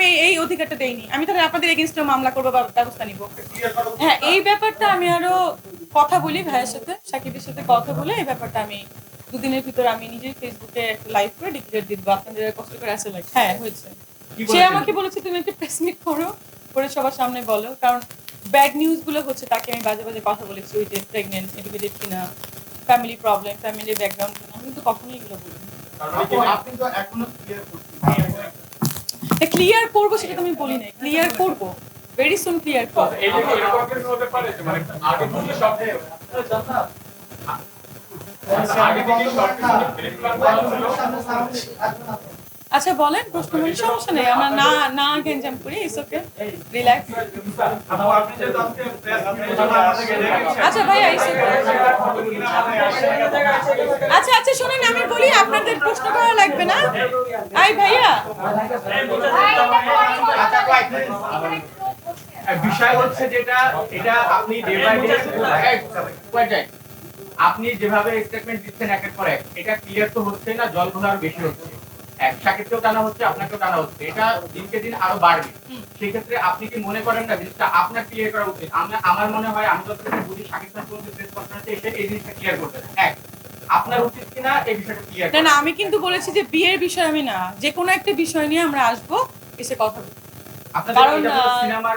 আমি এই- অধিকারটা দেইনি। আমি তাহলে আপনাদের এগেনস্টে মামলা করব বা ব্যবস্থা নিব। হ্যাঁ এই ব্যাপারটা আমি আরও কথা বলি ভাইয়ের সাথে সাকিবের সাথে কথা বলে এই ব্যাপারটা আমি দুদিনের ভিতর আমি নিজেই ফেসবুকে লাইভ করে ডিক্লেয়ার দিয়ে দেবো। আপনাদের কষ্ট করে আসে লাগে হ্যাঁ হয়েছে। সে আমাকে বলেছে তুমি একটা প্রেস মিট করো করে সবার সামনে বলো। কারণ ব্যাড নিউজগুলো হচ্ছে তাকে আমি বাজে বাজে কথা বলেছি ওই যে প্রেগনেন্ট এডুকেটেড কিনা ফ্যামিলি প্রবলেম ফ্যামিলি ব্যাকগ্রাউন্ড কিনা আমি কিন্তু কখনোই এগুলো বলিনি। আপনি তো এখনও ক্লিয়ার ক্লিয়ার করব সেটা তো আমি বলি নাই। ক্লিয়ার করব। ভেরি সুন ক্লিয়ার করব। মানে আচ্ছা বলেন প্রশ্ন বলি সমস্যা নেই। আমরা না না গেঞ্জাম করি ইটস ওকে রিল্যাক্স আচ্ছা ভাইয়া ইটস আচ্ছা আচ্ছা শুনুন আমি বলি আপনাদের প্রশ্ন করা লাগবে না আই ভাইয়া আচ্ছা, কয়েক বিষয় হচ্ছে যেটা এটা আপনি ডে বাই ডে আপনি যেভাবে স্টেটমেন্ট দিচ্ছেন একের পর এক এটা ক্লিয়ার তো হচ্ছে না জল ঘোলার বেশি হচ্ছে। এক সাকিবকেও টানা হচ্ছে আপনাকেও টানা হচ্ছে। এটা দিনকে দিন আরও বাড়বে। সেই ক্ষেত্রে আপনি কি মনে করেন না জিনিসটা আপনার ক্লিয়ার করা উচিত? আমার মনে হয় আমি যতটুকু বুঝি সাকিব খান কোন প্রেস কনফারেন্সে এসে এই জিনিসটা ক্লিয়ার করতে এক। আপনার উচিত কিনা এই বিষয়টা ক্লিয়ার না না আমি কিন্তু বলেছি যে বিয়ের বিষয় আমি না যে কোনো একটা বিষয় নিয়ে আমরা আসব এসে কথা বলব। আপনাদের কারণ, সিনেমার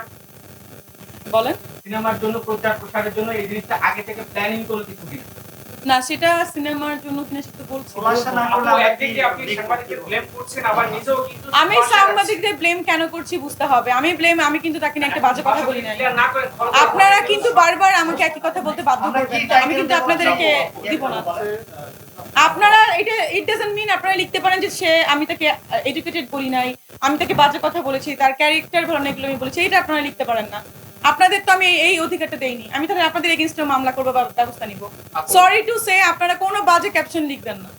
বলেন। সিনেমার জন্য প্রচার প্রসারের জন্য এই জিনিসটা আগে থেকে প্ল্যানিং করে কিছু কিনা না সেটা সিনেমার জন্য সেটা বলছি। আমি সাংবাদিকদের ব্লেম কেন করছি বুঝতে হবে। আমি ব্লেম আমি কিন্তু তাকে নিয়ে একটা বাজে কথা বলি নাই। না আপনারা কিন্তু বারবার আমাকে একই কথা বলতে বাধ্য করবেন আমি কিন্তু আপনাদেরকে দিব না। আপনারা এটা ইট ডাজন্ট মিন আপনারা লিখতে পারেন যে সে আমি তাকে এডুকেটেড বলি নাই আমি তাকে বাজে কথা বলেছি তার ক্যারেক্টার ভালো না এগুলো আমি বলেছি এটা আপনারা লিখতে পারেন না। আপনাদের তো আমি এই অধিকারটা দেইনি। আমি তাহলে আপনাদের এগেনস্টে মামলা করব বা ব্যবস্থা নিব। সরি টু সে আপনারা কোনো বাজে ক্যাপশন লিখবেন না।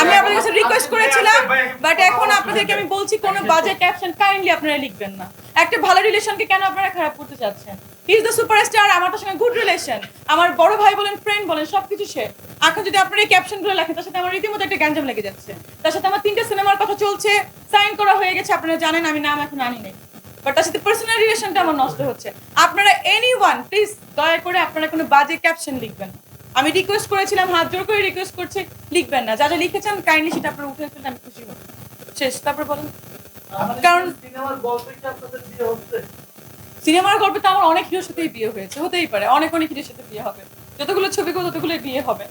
আমি আপনাদের কাছে রিকোয়েস্ট করেছিলাম বাট এখন আপনাদেরকে আমি বলছি, কোনো বাজে ক্যাপশন কাইন্ডলি আপনারা লিখবেন না। একটা ভালো রিলেশনকে কেন আপনারা খারাপ করতে চাচ্ছেন? ইজ দ্য সুপারস্টার আমার তার সঙ্গে গুড রিলেশন আমার বড় ভাই বলেন ফ্রেন্ড বলেন, সবকিছু সে। এখন যদি আপনারা এই ক্যাপশনগুলো লেখেন, তার সাথে আমার রীতিমতো একটা গ্যাঞ্জাম লেগে যাচ্ছে। তার সাথে আমার তিনটে সিনেমার কথা চলছে সাইন করা হয়ে গেছে, আপনারা জানেন, আমি নাম এখন আনি নাই। বাট তার সাথে পার্সোনাল রিলেশনটা আমার নষ্ট হচ্ছে। আপনারা এনি ওয়ান প্লিজ দয়া করে আপনারা কোনো বাজে ক্যাপশন লিখবেন। আমি রিকোয়েস্ট করেছিলাম হাত জোর করে রিকোয়েস্ট করছি লিখবেন না। যা যা লিখেছেন কাইন্ডলি সেটা আপনারা উঠে ফেললে আমি খুশি হব। শেষ তারপর বলেন। কারণ সিনেমার গল্পে কি আপনাদের বিয়ে হচ্ছে? সিনেমার গল্পে তো আমার অনেক হিরোর সাথেই বিয়ে হয়েছে হতেই পারে। অনেক অনেক হিরোর সাথে বিয়ে হবে। যতগুলো ছবি করব ততগুলো বিয়ে হবে।